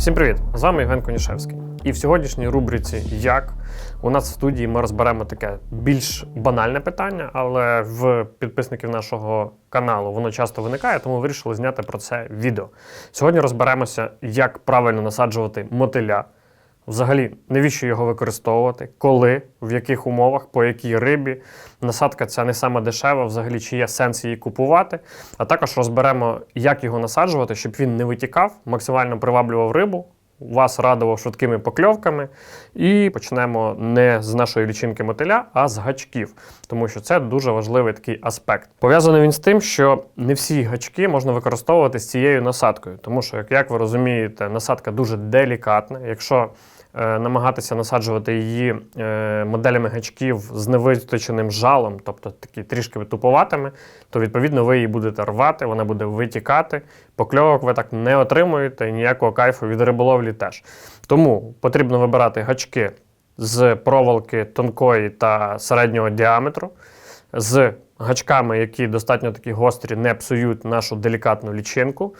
Всім привіт! З вами Євген Конішевський. І в сьогоднішній рубриці Як у нас в студії ми розберемо таке більш банальне питання, але в підписників нашого каналу воно часто виникає, тому вирішили зняти про це відео. Сьогодні розберемося, як правильно насаджувати мотиля. Взагалі, навіщо його використовувати, коли, в яких умовах, по якій рибі. Насадка ця не сама дешева, взагалі, чи є сенс її купувати. А також розберемо, як його насаджувати, щоб він не витікав, максимально приваблював рибу, вас радував швидкими покльовками. І почнемо не з нашої лічинки мотиля, а з гачків, тому що це дуже важливий такий аспект. Пов'язаний він з тим, що не всі гачки можна використовувати з цією насадкою, тому що, як, ви розумієте, насадка дуже делікатна. Якщо намагатися насаджувати її е, моделями гачків з невиточеним жалом, тобто такі трішки туповатими, то відповідно ви її будете рвати, вона буде витікати. Покльовок ви так не отримуєте, і ніякого кайфу від риболовлі теж. Тому потрібно вибирати гачки з проволоки тонкої та середнього діаметру, з гачками, які достатньо такі гострі, не псують нашу делікатну лічинку.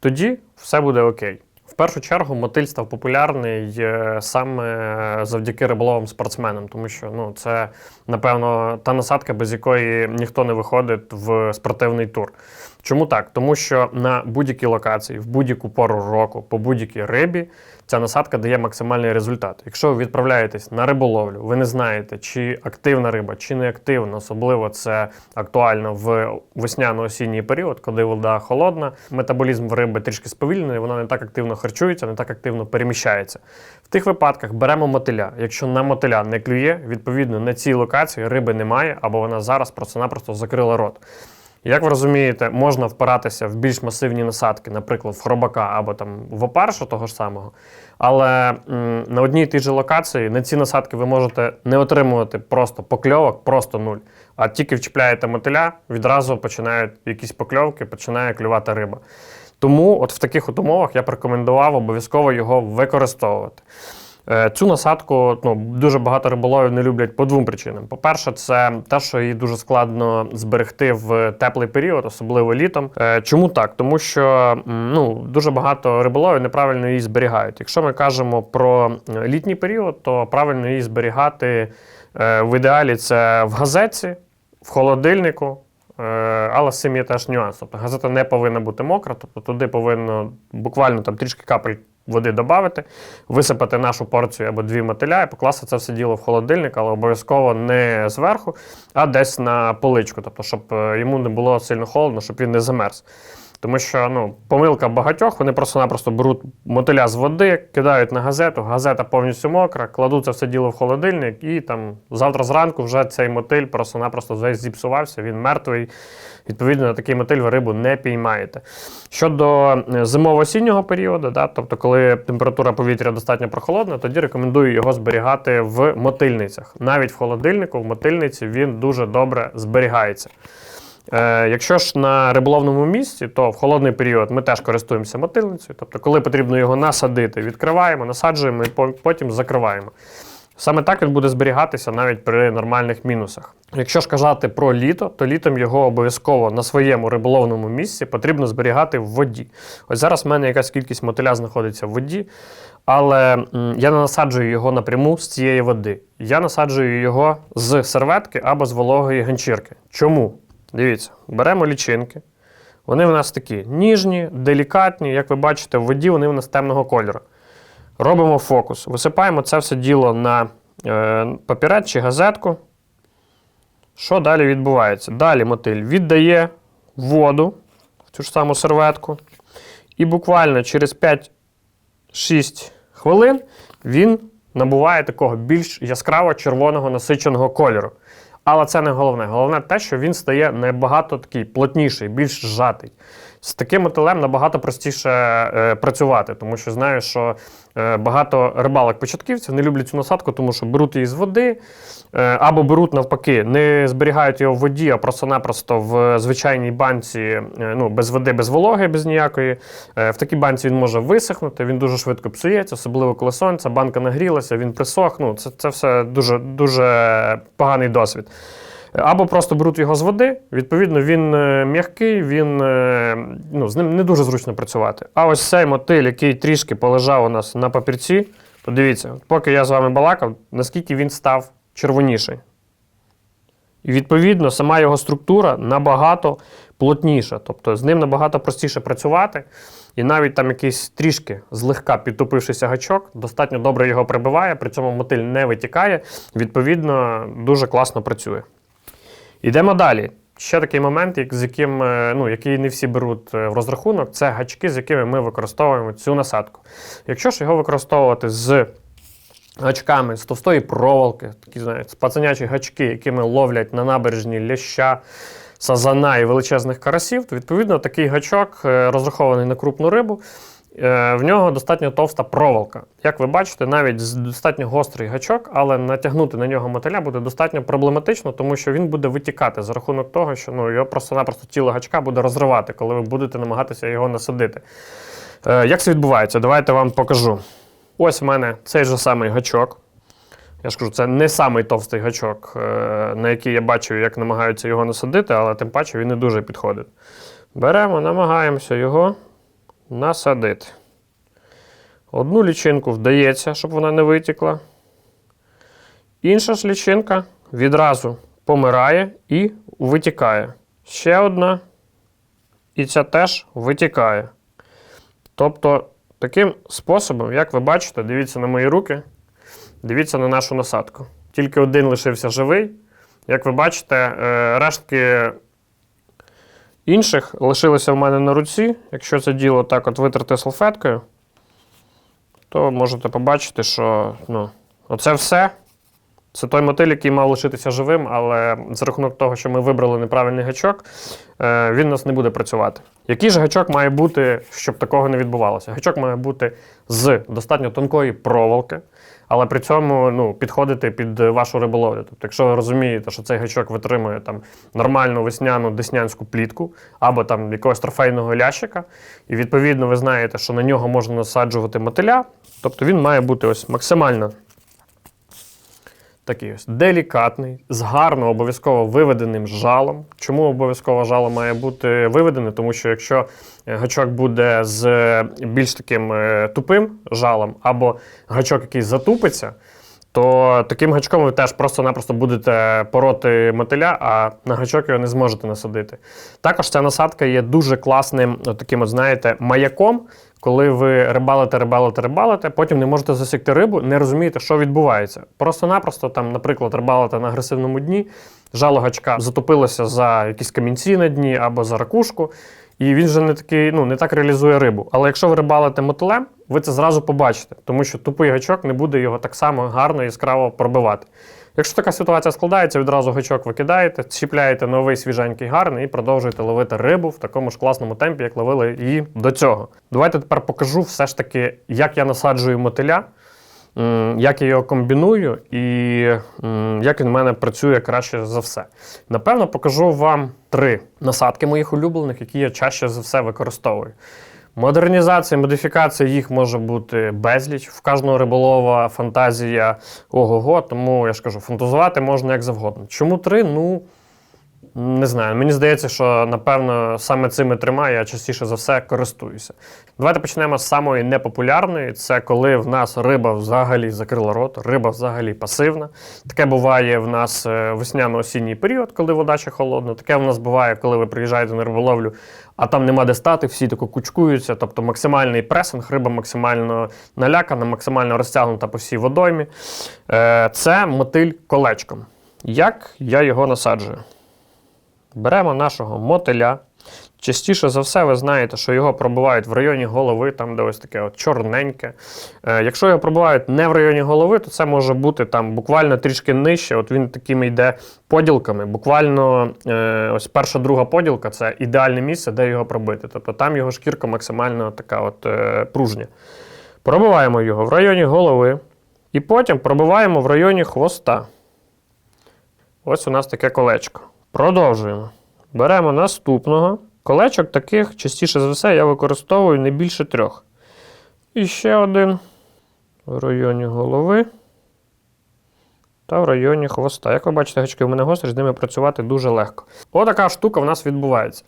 Тоді все буде окей. В першу чергу мотиль став популярний е, саме завдяки риболовим спортсменам, тому що ну, це, напевно, та насадка, без якої ніхто не виходить в спортивний тур. Чому так? Тому що на будь-якій локації, в будь-яку пору року, по будь-якій рибі, ця насадка дає максимальний результат. Якщо ви відправляєтесь на риболовлю, ви не знаєте, чи активна риба, чи не активна, особливо це актуально в весняно-осінній період, коли вода холодна, метаболізм в риби трішки сповільнений, вона не так активно харчується, не так активно переміщається. В тих випадках беремо мотиля. Якщо на мотиля не клює, відповідно на цій локації риби немає, або вона зараз просто-напросто закрила рот. Як ви розумієте, можна впиратися в більш масивні насадки, наприклад, в хробака або там в опаршу того ж самого. Але м, на одній і тій же локації на ці насадки ви можете не отримувати просто покльовок, просто нуль. А тільки вчіпляєте мотиля, відразу починають якісь покльовки, починає клювати риба. Тому от в таких от умовах я б рекомендував обов'язково його використовувати. Е, Цю насадку ну, дуже багато риболовів не люблять по двом причинам. По-перше, це те, що її дуже складно зберегти в теплий період, особливо літом. Е, Чому так? Тому що ну, дуже багато риболовів неправильно її зберігають. Якщо ми кажемо про е, літній період, то правильно її зберігати в ідеалі це в газеті, в холодильнику. Але з цим є теж нюанс. Тобто газета не повинна бути мокра, тобто туди повинно буквально там трішки капель води додати, висипати нашу порцію або дві мотиля і покласти це все діло в холодильник, але обов'язково не зверху, а десь на поличку, тобто, щоб е, йому не було сильно холодно, щоб він не замерз. Тому що ну, помилка багатьох, вони просто-напросто беруть мотиля з води, кидають на газету, газета повністю мокра, кладуть це все діло в холодильник, і там завтра зранку вже цей мотиль просто-напросто весь зіпсувався, він мертвий. Відповідно, на такий мотиль ви рибу не піймаєте. Щодо е, зимово-осіннього періоду, да, тобто, коли температура повітря достатньо прохолодна, тоді рекомендую його зберігати в мотильницях. Навіть в холодильнику, в мотильниці він дуже добре зберігається. Е, якщо ж на риболовному місці, то в холодний період ми теж користуємося мотильницею. Тобто, коли потрібно його насадити, відкриваємо, насаджуємо і потім закриваємо. Саме так він буде зберігатися навіть при нормальних мінусах. Якщо ж казати про літо, то літом його обов'язково на своєму риболовному місці потрібно зберігати в воді. Ось зараз в мене якась кількість мотиля знаходиться в воді, але я не насаджую його напряму з цієї води. Я насаджую його з серветки або з вологої ганчірки. Чому? Дивіться, беремо лічинки. Вони в нас такі ніжні, делікатні. Як ви бачите, в воді вони в нас темного кольору. Робимо фокус. Висипаємо це все діло на е, папірець чи газетку. Що далі відбувається? Далі мотиль віддає воду в цю ж саму серветку. І буквально через 5-6 хвилин він набуває такого більш яскраво червоного насиченого кольору. Але це не головне. Головне те, що він стає набагато такий плотніший, більш зжатий. З таким мотилем набагато простіше е, працювати, тому що знаю, що е, багато рибалок-початківців не люблять цю насадку, тому що беруть її з води, е, або беруть навпаки, не зберігають його в воді, а просто-напросто в звичайній банці, е, ну, без води, без вологи, без ніякої. Е, в такій банці він може висохнути, він дуже швидко псується, особливо коли сонце, банка нагрілася, він присох. Ну, це, це все дуже, дуже поганий досвід. Або просто беруть його з води, відповідно, він е, м'який, він, е, ну, з ним не дуже зручно працювати. А ось цей мотиль, який трішки полежав у нас на папірці, подивіться, поки я з вами балакав, наскільки він став червоніший. І відповідно, сама його структура набагато плотніша, тобто з ним набагато простіше працювати. І навіть там якийсь трішки злегка підтопившийся гачок достатньо добре його прибиває, при цьому мотиль не витікає, відповідно, дуже класно працює. Йдемо далі. Ще такий момент, як, з яким, е, ну, який не всі беруть е, в розрахунок, це гачки, з якими ми використовуємо цю насадку. Якщо ж його використовувати з гачками з товстої проволоки, такі знаєте, пацанячі гачки, якими ловлять на набережні ляща, сазана і величезних карасів, то відповідно такий гачок е, розрахований на крупну рибу. Е, В нього достатньо товста проволока. Як ви бачите, навіть достатньо гострий гачок, але натягнути на нього мотиля буде достатньо проблематично, тому що він буде витікати за рахунок того, що ну, його просто-напросто тіло гачка буде розривати, коли ви будете намагатися його насадити. Е, Як це відбувається? Давайте вам покажу. Ось в мене цей же самий гачок. Я ж кажу, це не самий товстий гачок, е, на який я бачу, як намагаються його насадити, але тим паче він не дуже підходить. Беремо, намагаємося його насадити. Одну лічинку вдається, щоб вона не витікла. Інша ж лічинка відразу помирає і витікає. Ще одна. І ця теж витікає. Тобто, таким способом, як ви бачите, дивіться на мої руки, дивіться на нашу насадку. Тільки один лишився живий. Як ви бачите, е, рештки інших лишилися в мене на руці. Якщо це діло так от витерти салфеткою, то можете побачити, що ну, оце все. Це той мотиль, який мав лишитися живим, але за рахунок того, що ми вибрали неправильний гачок, е, він у нас не буде працювати. Який ж гачок має бути, щоб такого не відбувалося? Гачок має бути з достатньо тонкої проволоки, але при цьому ну, підходити під вашу риболовлю. Тобто, якщо ви розумієте, що цей гачок витримує там, нормальну весняну деснянську плітку або там якогось трофейного лящика, і відповідно ви знаєте, що на нього можна насаджувати мотиля, тобто він має бути ось максимально такий ось делікатний, з гарно обов'язково виведеним жалом. Чому обов'язково жало має бути виведене? Тому що якщо е, гачок буде з е, більш таким е, тупим жалом, або гачок, який затупиться, то таким гачком ви теж просто-напросто будете пороти мотиля, а на гачок його не зможете насадити. Також ця насадка є дуже класним, от таким, от, знаєте, маяком, коли ви рибалите, рибалите, рибалите, потім не можете засікти рибу, не розумієте, що відбувається. Просто-напросто, там, наприклад, рибалите на агресивному дні, жало гачка затопилося за якісь камінці на дні або за ракушку, і він вже не такий, ну, не так реалізує рибу. Але якщо ви рибалите мотилем, ви це зразу побачите, тому що тупий гачок не буде його так само гарно і яскраво пробивати. Якщо така ситуація складається, відразу гачок викидаєте, чіпляєте новий свіженький гарний і продовжуєте ловити рибу в такому ж класному темпі, як ловили її до цього. Давайте тепер покажу все ж таки, як я насаджую мотиля, як я його комбіную і як він в мене працює краще за все. Напевно, покажу вам три насадки моїх улюблених, які я чаще за все використовую. Модернізація, модифікація їх може бути безліч. В кожного риболова фантазія ого-го, тому я ж кажу, фантазувати можна як завгодно. Чому три? Ну не знаю. Мені здається, що напевно саме цими трьома я частіше за все користуюся. Давайте почнемо з самої непопулярної. Це коли в нас риба взагалі закрила рот, риба взагалі пасивна. Таке буває в нас е, весняно-осінній період, коли вода ще холодна. Таке в нас буває, коли ви приїжджаєте на риболовлю, а там нема де стати, всі тако кучкуються. Тобто максимальний пресинг, риба максимально налякана, максимально розтягнута по всій водоймі. Е, Це мотиль колечком. Як я його насаджую? Беремо нашого мотиля. Частіше за все, ви знаєте, що його пробивають в районі голови, там, де ось таке от чорненьке. Е, якщо його пробивають не в районі голови, то це може бути там буквально трішки нижче. От він такими йде поділками. Буквально е, ось перша друга поділка це ідеальне місце, де його пробити. Тобто там його шкірка максимально така от е, пружня. Пробиваємо його в районі голови. І потім пробиваємо в районі хвоста. Ось у нас таке колечко. Продовжуємо. Беремо наступного. Колечок таких частіше за все я використовую не більше трьох. І ще один в районі голови. та в районі хвоста. Як ви бачите, гачки у мене гострі, з ними працювати дуже легко. Отака штука в нас відбувається.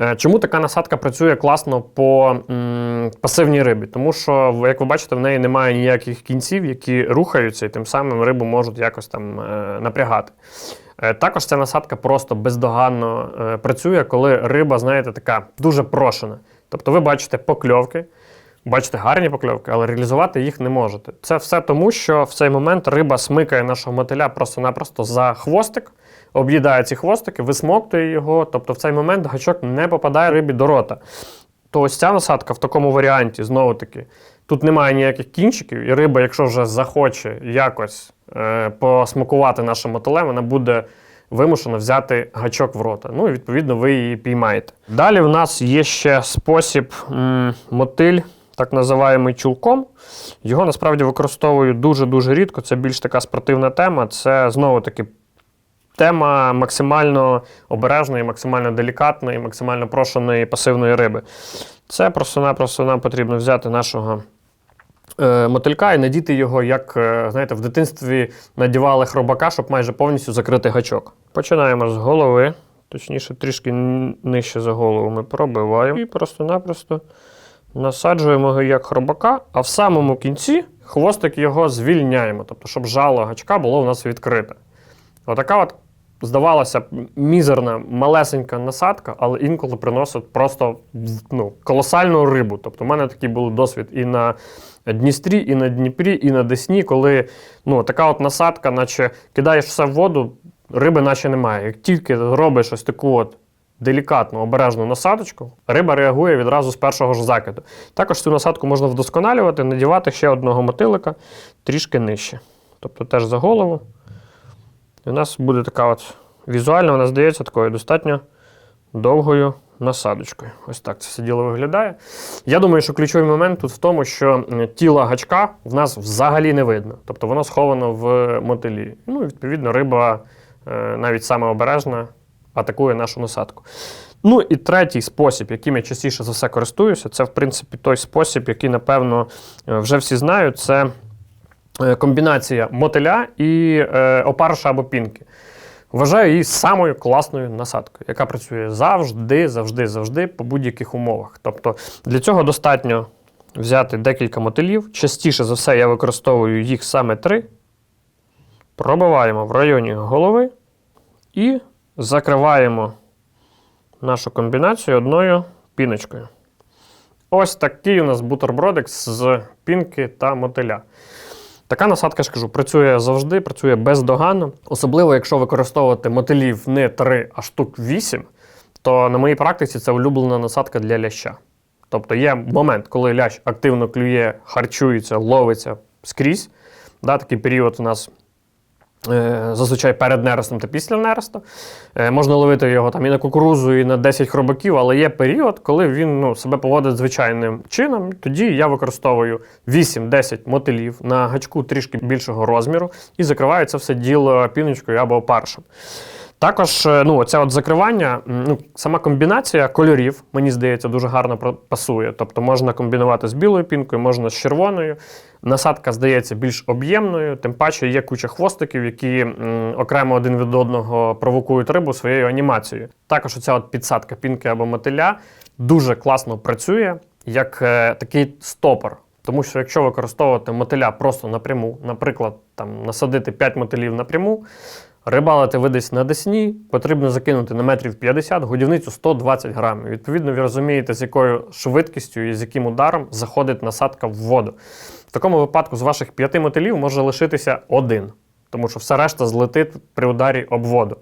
Е, Чому така насадка працює класно по м, пасивній рибі? Тому що, як ви бачите, в неї немає ніяких кінців, які рухаються, і тим самим рибу можуть якось там е, напрягати. Е, Також ця насадка просто бездоганно е, працює, коли риба, знаєте, така дуже прошена. Тобто ви бачите покльовки, бачите гарні покльовки, але реалізувати їх не можете. Це все тому, що в цей момент риба смикає нашого мотиля просто-напросто за хвостик, об'їдає ці хвостики, висмоктує його. Тобто в цей момент гачок не попадає рибі до рота. То ось ця насадка в такому варіанті, знову таки, тут немає ніяких кінчиків, і риба, якщо вже захоче якось е, посмакувати нашим мотилем, вона буде вимушена взяти гачок в рота. Ну і відповідно ви її піймаєте. Далі в нас є ще спосіб м, мотиль, так називаємий чулком. Його насправді використовую дуже-дуже рідко. Це більш така спортивна тема. Це знову таки тема максимально обережної, максимально делікатної, максимально прошеної пасивної риби. Це просто-напросто нам потрібно взяти нашого мотилька і надіти його, як е, знаєте, в дитинстві надівали хробака, щоб майже повністю закрити гачок. Починаємо з голови, точніше, трішки нижче за голову ми пробиваємо і просто-напросто насаджуємо його як хробака, а в самому кінці хвостик його звільняємо, тобто, щоб жало гачка було у нас відкрите. Отака от, здавалося б, мізерна, малесенька насадка, але інколи приносить просто ну, колосальну рибу. Тобто, в мене такий був досвід і на Дністрі, і на Дніпрі, і на Десні, коли ну, така от насадка, наче кидаєш все в воду, риби наче немає. Як тільки робиш ось таку от делікатну, обережну насадочку, риба реагує відразу з першого ж закиду. Також цю насадку можна вдосконалювати, надівати ще одного мотилика трішки нижче. Тобто теж за голову. І у нас буде така от візуально, вона здається такою достатньо довгою насадочкою. Ось так це все діло виглядає. Я думаю, що ключовий момент тут в тому, що тіло гачка в нас взагалі не видно. Тобто воно сховано в мотилі. Ну відповідно риба е, навіть саме обережна атакує нашу насадку. Ну і третій спосіб, яким я частіше за все користуюся, це в принципі той спосіб, який, напевно, е, вже всі знають. Це комбінація мотиля і е, опарша або пінки. Вважаю її самою класною насадкою, яка працює завжди, завжди, завжди по будь-яких умовах. Тобто для цього достатньо взяти декілька мотилів. Частіше за все я використовую їх саме три. Пробиваємо в районі голови і закриваємо нашу комбінацію одною піночкою. Ось такий у нас бутербродик з пінки та мотиля. Така насадка, ж кажу, працює завжди, працює бездоганно. Особливо, якщо використовувати мотилів не 3, а штук 8, то на моїй практиці це улюблена насадка для ляща. Тобто є момент, коли лящ активно клює, харчується, ловиться скрізь. Да, такий період у нас зазвичай перед нерестом та після нересту. Е, можна ловити його там і на кукурузу, і на 10 хробаків, але є період, коли він ну, себе поводить звичайним чином. Тоді я використовую 8-10 мотилів на гачку трішки більшого розміру і закриваю це все діло піночкою або опаршем. Також е, ну, оце от закривання, ну, сама комбінація кольорів, мені здається, дуже гарно пасує. Тобто можна комбінувати з білою пінкою, можна з червоною. Насадка здається більш об'ємною, тим паче є куча хвостиків, які окремо один від одного провокують рибу своєю анімацією. Також оця от підсадка пінки або мотиля дуже класно працює як е, такий стопор. Тому що якщо використовувати мотиля просто напряму, наприклад, там насадити 5 мотилів напряму, рибалити ви десь на десні, потрібно закинути на метрів 50, годівницю 120 грамів. Відповідно, ви розумієте, з якою швидкістю і з яким ударом заходить насадка в воду. В такому випадку з ваших п'яти мотилів може лишитися один, тому що все решта злетить при ударі об воду.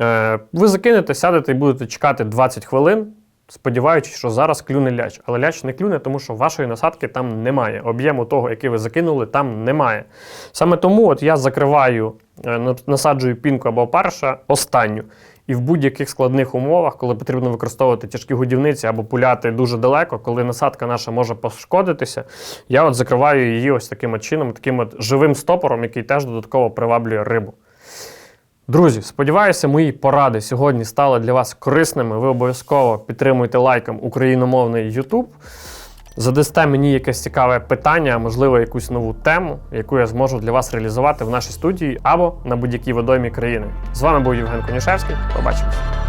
Е, ви закинете, сядете і будете чекати 20 хвилин. Сподіваючись, що зараз клюне ляч. Але ляч не клюне, тому що вашої насадки там немає. Об'єму того, який ви закинули, там немає. Саме тому от я закриваю, е, насаджую пінку або парша останню. І в будь-яких складних умовах, коли потрібно використовувати тяжкі годівниці або пуляти дуже далеко, коли насадка наша може пошкодитися, я от закриваю її ось таким от чином, таким от живим стопором, який теж додатково приваблює рибу. Друзі, сподіваюся, мої поради сьогодні стали для вас корисними. Ви обов'язково підтримуйте лайком україномовний YouTube. задасте мені якесь цікаве питання, можливо, якусь нову тему, яку я зможу для вас реалізувати в нашій студії або на будь-якій водомі країни. З вами був Євген Конішевський. Побачимось.